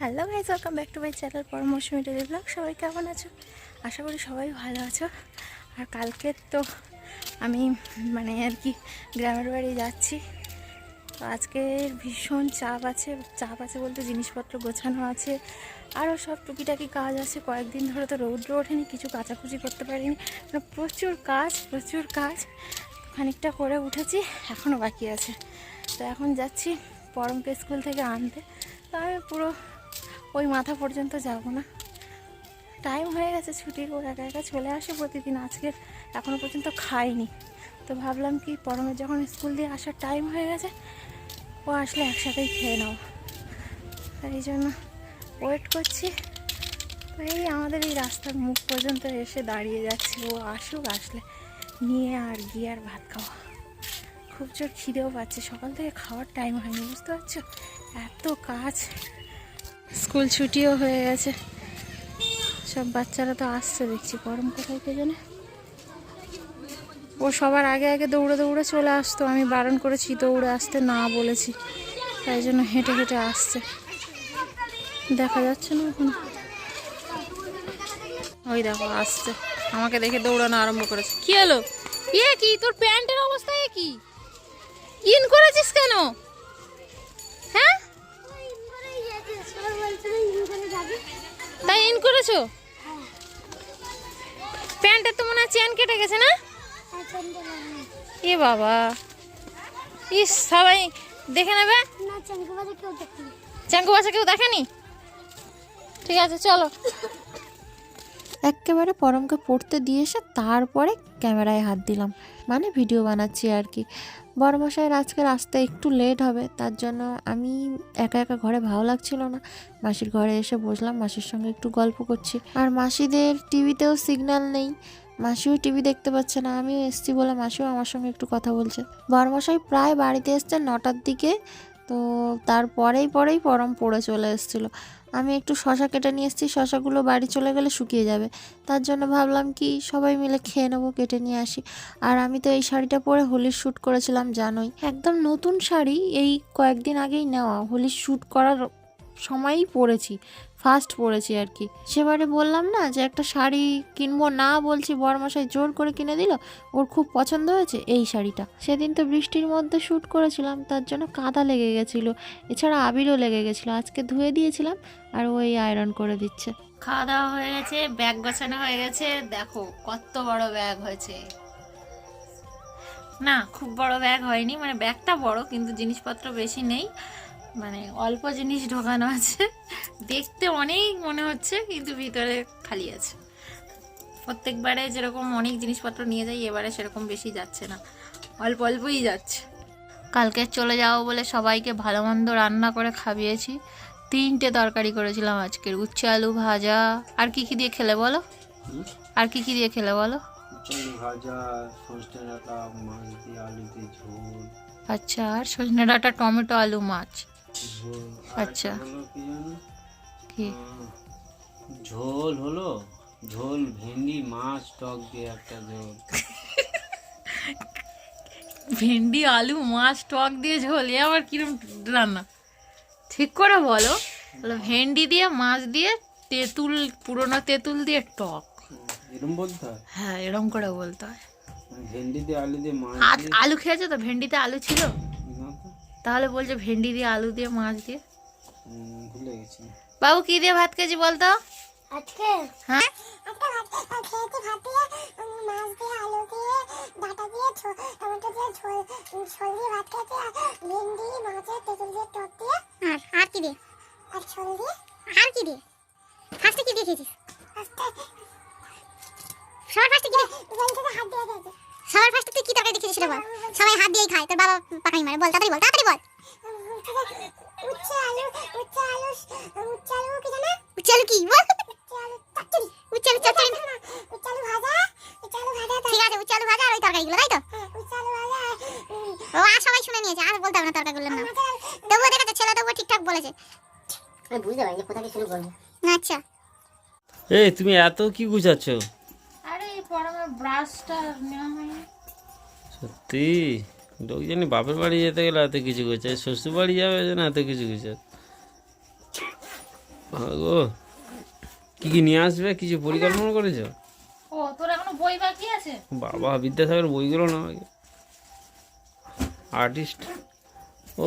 Hello guys welcome back to my channel পরমৌসুমি daily blog সবাই কেমন আছো? আশা করি সবাই ভালো আছো। আর কালকে তো আমি মানে আর কি, গ্রামের বাড়ি যাচ্ছি। তো আজকে ভীষণ চাপ আছে চাপ আছে বলতে জিনিসপত্র গোছানো আছে। আরও সব টুকিটাকি কাজ আছে। কয়েকদিন ধরে তো রৌদ্র ওঠেনি, কিছু কাচাকুচি করতে পারিনি। মানে প্রচুর কাজ প্রচুর কাজ। খানিকটা করে উঠেছি এখনও বাকি আছে। তো এখন যাচ্ছি পরমকে স্কুল থেকে আনতে। তো আমি পুরো ওই মাথা পর্যন্ত যাব না। টাইম হয়ে গেছে ছুটির ও একা একা চলে আসে প্রতিদিন। আজকে এখনও পর্যন্ত খাইনি। তো ভাবলাম কি পরমের যখন স্কুল দিয়ে আসার টাইম হয়ে গেছে, ও আসলে একসাথেই খেয়ে নাও। তাই জন্য ওয়েট করছি। তো এই আমাদের এই রাস্তার মুখ পর্যন্ত এসে দাঁড়িয়ে যাচ্ছি। ও আসুক আসলে। নিয়ে আর গিয়ে আর ভাত খাওয়া। খুব জোর খিদেও পাচ্ছে। সকাল থেকে খাওয়ার টাইম হয়নি, বুঝতে পারছ? এত কাজ। স্কুল ছুটিও হয়ে গেছে। সব বাচ্চারা তো আসছে, দেখছি গরম কোথায় কে জানে। ও সবার আগে আগে দৌড়ে দৌড়ে চলে আসতো। আমি বারণ করেছি, দৌড়ে আসতে না বলেছি। তাই জন্য হেঁটে হেঁটে আসছে। দেখা যাচ্ছে না এখন। ওই দেখো আসছে। আমাকে দেখে দৌড়ানো আরম্ভ করেছে। কি হলো? ইয়ে কি তোর প্যান্টের অবস্থা এ কি? ইন করেছিস কেন? হ্যাঁ? তাই ইন করেছ? প্যান্টের তো মনে হয় চেন কেটে গেছে না? এ বাবা। ইস সবাই দেখে নেবে? চাঙ্কু বাসা কেউ দেখেনি? ঠিক আছে চলো। একেবারে পরমকে পড়তে দিয়ে এসে তারপরে ক্যামেরায় হাত দিলাম। মানে ভিডিও বানাচ্ছি আর কি। বড়মশাইয়ের আজকের আসতে একটু লেট হবে, তার জন্য আমি একা একা ঘরে ভালো লাগছিল না। মাসির ঘরে এসে বসলাম, মাসির সঙ্গে একটু গল্প করছি। আর মাসিদের টিভিতেও সিগন্যাল নেই। মাসিও টিভি দেখতে পাচ্ছে না, আমিও এসছি বলে মাসিও আমার সঙ্গে একটু কথা বলছে। বড়মশাই প্রায় বাড়িতে এসছে নটার দিকে, তো তারপরেই পরেই পরম পড়ে চলে এসেছিল। আমি একটু শশা কেটে নিয়ে এসেছি, শশাগুলো বাড়ি চলে গেলে শুকিয়ে যাবে। তার জন্য ভাবলাম কি, সবাই মিলে খেয়ে নেব, কেটে নিয়ে আসি। আর আমি তো এই শাড়িটা পরে হোলির শ্যুট করেছিলাম, জানোই। একদম নতুন শাড়ি, এই কয়েকদিন আগেই নেওয়া। হোলির শ্যুট করার সময়ই পরেছি। ফার্স্ট পরেছি আর কি। সেবারে বললাম না যে একটা শাড়ি কিনবো না বলছি, বরমশাই জোর করে কিনে দিল, ওর খুব পছন্দ হয়েছে এই শাড়িটা। সেদিন তো বৃষ্টির মধ্যে শ্যুট করেছিলাম, তার জন্য কাদা লেগে গেছিল, এছাড়া আবিরও লেগে গেছিল, আজকে ধুয়ে দিয়েছিলাম আর ওই আয়রন করে দিচ্ছে। খাওয়া দাওয়া হয়ে গেছে, ব্যাগ গোছানো হয়ে গেছে, দেখো কত বড় ব্যাগ হয়েছে। না, খুব বড় ব্যাগ হয়নি মানে ব্যাগটা বড়, কিন্তু জিনিসপত্র বেশি নেই মানে অল্প জিনিস ঢোকানো আছে। দেখতে অনেক মনে হচ্ছে কিন্তু ভিতরে খালি আছে। প্রত্যেকবারে যেরকম অনেক জিনিসপত্র নিয়ে যাই এবারে সেরকম বেশি যাচ্ছে না। অল্প অল্পই যাচ্ছে। কালকে চলে যাব বলে সবাইকে ভালো মন্দ রান্না করে খাইয়েছি। তিনটে তরকারি করেছিলাম আজকের। উচ্ছে আলু ভাজা আর কি কি দিয়ে খেলে বলো? আর কি কি দিয়ে খেলে বলো? ভাজা মাছ দিয়ে আলু দিয়ে ঝোল। আচ্ছা আর সজনে ডাঁটা টমেটো আলু মাছ। আচ্ছা। কি ঝোল হলো? ঝোল ভেন্ডি মাছ টক দিয়ে একটা ঝোল। ভেন্ডি আলু মাছ টক দিয়ে ঝোল এ আবার কিরম রান্না? ঠিক করে বলো। বলো ভেন্ডি দিয়ে মাছ দিয়ে তেঁতুল পুরোনো তেঁতুল দিয়ে টক। এরম বলতে হয়? হ্যাঁ এরম করে বলতে হয়। ভেন্ডি দিয়ে আলু দিয়ে মাছ আলু খেয়েছো তো? ভেন্ডিতে আলু ছিল? তাহলে বলছে ভেন্ডি দিয়ে আলু দিয়ে মাছ দিয়ে। ভুলে গেছি। বাবু কি দিয়ে ভাত খেয়েছি বলতো? আজকে? হ্যাঁ? একটা ভাত আহ, খেয়েছি ভাত দিয়ে উম, মাছ দিয়ে আলু দিয়ে ডাঁটা দিয়ে ঝো- টমেটো দিয়ে ঝোল ঝোল দিয়ে ভাত খেয়েছি আর ভেন্ডি মাছের তেঁতুল দিয়ে টক দিয়ে। আর আর কি দিয়ে? আর ঝোল দিয়ে আর কি দিয়ে? ফার্স্টে কি দিয়ে খেয়েছিস? সবার ফার্স্টে কি দিয়ে? হাত দিয়ে খেয়েছি। সবার ফার্স্টে তুই কি তরকারি খেয়েছিস সেটা বল। সবাই হাত দিয়েই খায় তোর বাবা পাকাই মারে। বল তাড়াতাড়ি বল তাড়াতাড়ি বল। উচ্ছে আলু উচ্ছে আলু উচ্ছে আলু কি জানা? উচ্ছে আলু কি? বল। উচ্ছে আলু চচ্চড়ি। উচ্ছে আলু ভাজা। উচ্ছে আলু ভাজা ঠিক আছে উচ্ছে আলু ভাজা আর ওই তরকারিগুলো তাই তো? উচ্ছে আলু ভাজা ও আর সবাই শুনে নিয়েছে আর বলতে হবে না তরকারিগুলোর নাম তবুও দেখেছে ছেলে তবুও ঠিকঠাক বলেছে। আমি বুঝতে পারি কোথা থেকে শুরু করব। আচ্ছা। এই তুমি এত কি গুছাচ্ছ? আরে এই ব্রাশটা নেওয়া হয়নি। সত্যি? লোকজনই বাপের বাড়ি যেতে গেলে এত কিছু করছে শ্বশুর বাড়ি যাবে না এত কিছু করছে। গো কি কি নিয়ে আসবে? কিছু পরিকল্পনা করেছ? ও তোর এখনও বই বাকি আছে? বাবা বিদ্যাসাগর বইগুলো না আর্টিস্ট ও।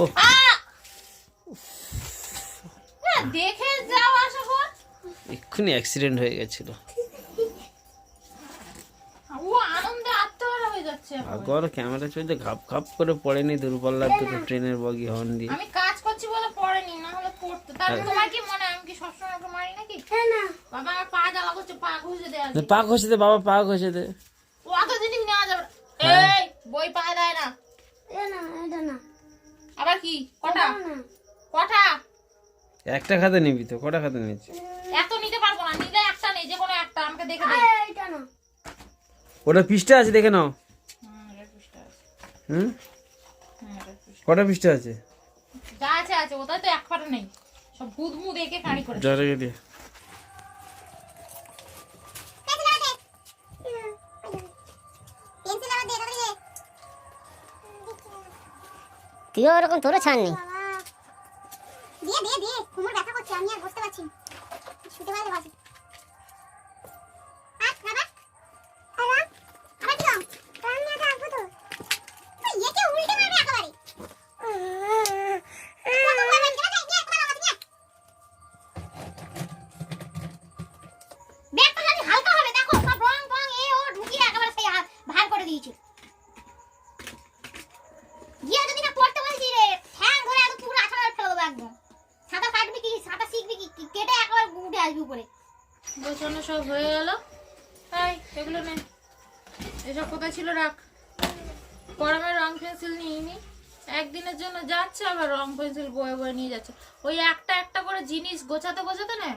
দেখে যাও আশা এক্ষুনি অ্যাক্সিডেন্ট হয়ে গেছিল। আগর ক্যামেরা চলছে ঘাপ ঘাপ করে পড়েনি দূরপাল্লার দুটো ট্রেনের বগি হর্ন দিয়ে। আমি কাজ করছি বলে পড়েনি না হলে পড়তো। তাহলে তোমার কি মনে হয় আমি কি সবসময় ওকে মারি নাকি? না। বাবা আমার পা জ্বালা করছে পা ঘুষে দেয় আজকে। পা ঘষে দে বাবা পা ঘষে দে। ও অত জিনিস নেওয়া যাবে এই বই পা দেয় না। এ না এটা না। আবার কি? কটা? কটা? একটা খাতে নিবি তো কটা খাতে নিচ্ছি এত নিতে পারব না নিলে একটা নেই যে কোনো একটা আমাকে দেখে দে। এটা না। ওটা পৃষ্ঠা আছে দেখে নাও হুম, এটা পৃষ্ঠা আছে। হুম? পৃষ্ঠা। কটা পৃষ্ঠা আছে? যা আছে আছে ওটা তো এক পাটা নেই। সব ভূত মুদ একে কাঁড়ি করে জলে গেলে পেন্সিল আবার দে। তুইও ওরকম তোরও ছাড় নেই গিয়ে যদি না পড়তে বলছি রে, ঠ্যাং ধরে একদম পুরো আছাড় ফেলে দেবো একদম। সাঁতার কাটবি কি, সাঁতার শিখবি কি কেটে একেবারে উঠে আসবি উপরে। গোছানো সব হয়ে গেল। এই, এগুলো নে। এসব কোথায় ছিল রাখ। গরমের রং পেন্সিল নিয়ে নি। একদিনের জন্য যাচ্ছে, আবার রং পেন্সিল বয়ে বয়ে নিয়ে যাচ্ছে। ওই একটা একটা করে জিনিস গোছাতে গোছাতে না,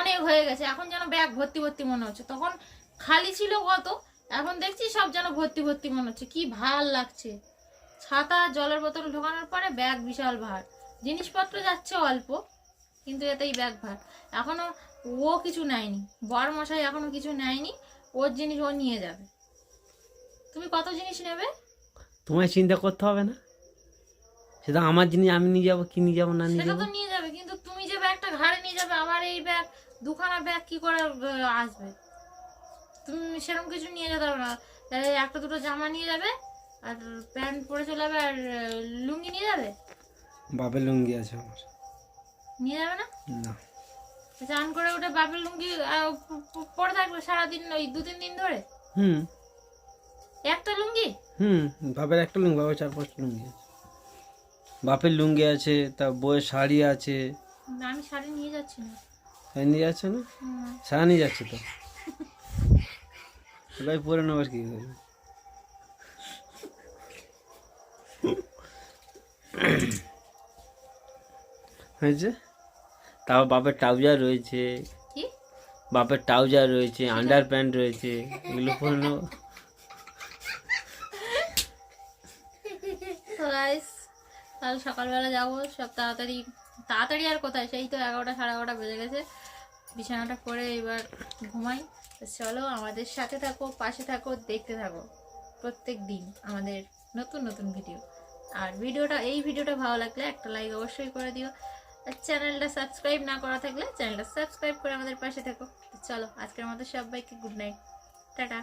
অনেক হয়ে গেছে। এখন যেন ব্যাগ ভর্তি ভর্তি মনে হচ্ছে। তখন খালি ছিল কত? এখন দেখছি সব যেন ভর্তি ভর্তি মনে হচ্ছে। কি ভালো লাগছে। ছাতা জলের বোতল ঢোকানোর পরে ব্যাগ বিশাল ভার। জিনিসপত্র যাচ্ছে অল্প কিন্তু এতেই ব্যাগ ভার। এখনও ও কিছু নেয়নি। বর মশাই এখনও কিছু নেয়নি ওর জিনিস ও নিয়ে যাবে। তুমি কত জিনিস নেবে? তোমায় চিন্তা করতে হবে না। সেটা আমার জিনিস আমি নিয়ে যাব কি নিয়ে যাব না নিয়ে সেটা যাব? তো নিয়ে যাবে কিন্তু তুমি যে ব্যাগটা ঘাড়ে নিয়ে যাবে আমার এই ব্যাগ দুখানা ব্যাগ কি করে আসবে? তুমি সেরকম কিছু নিয়ে যেতে পারো না। একটা দুটো জামা নিয়ে যাবে আর প্যান্ট পরে চলে যাবে আর লুঙ্গি নিয়ে যাবে? বাপের লুঙ্গি আছে আমার। নিয়ে যাবে না? না। চান করে ওটা বাপের লুঙ্গি পরে থাকবে সারাদিন ওই দু তিন দিন ধরে? হুম। একটা লুঙ্গি? হুম বাপের একটা লুঙ্গি বাপের চার পাঁচটা লুঙ্গি আছে। বাপের লুঙ্গি আছে তার বইয়ের শাড়ি আছে। আমি শাড়ি নিয়ে যাচ্ছি না। শাড়ি নিয়ে যাচ্ছে না। শাড়ি নিয়ে যাচ্ছে তো? ওটাই পরে নেবার কি। করবে হয়েছে? তাও বাপের ট্রাউজার রয়েছে। কি? বাপের ট্রাউজার রয়েছে আন্ডার প্যান্ট রয়েছে এগুলো পরে নেব কাল সকালবেলা যাব সব তাড়াতাড়ি তাড়াতাড়ি আর কোথায়? সেই তো এগারোটা সাড়ে এগারোটা বেজে গেছে। বিছানাটা করে এবার ঘুমাই। চলো আমাদের সাথে থাকো পাশে থাকো দেখতে থাকো। প্রত্যেক দিন আমাদের নতুন নতুন ভিডিও আর ভিডিওটা, এই ভিডিওটা ভালো লাগলে একটা লাইক অবশ্যই করে দিও। আর চ্যানেলটা সাবস্ক্রাইব না করা থাকলে চ্যানেলটা সাবস্ক্রাইব করে আমাদের পাশে থাকো। চলো, আজকের মতো সবাইকে গুড নাইট টাটা।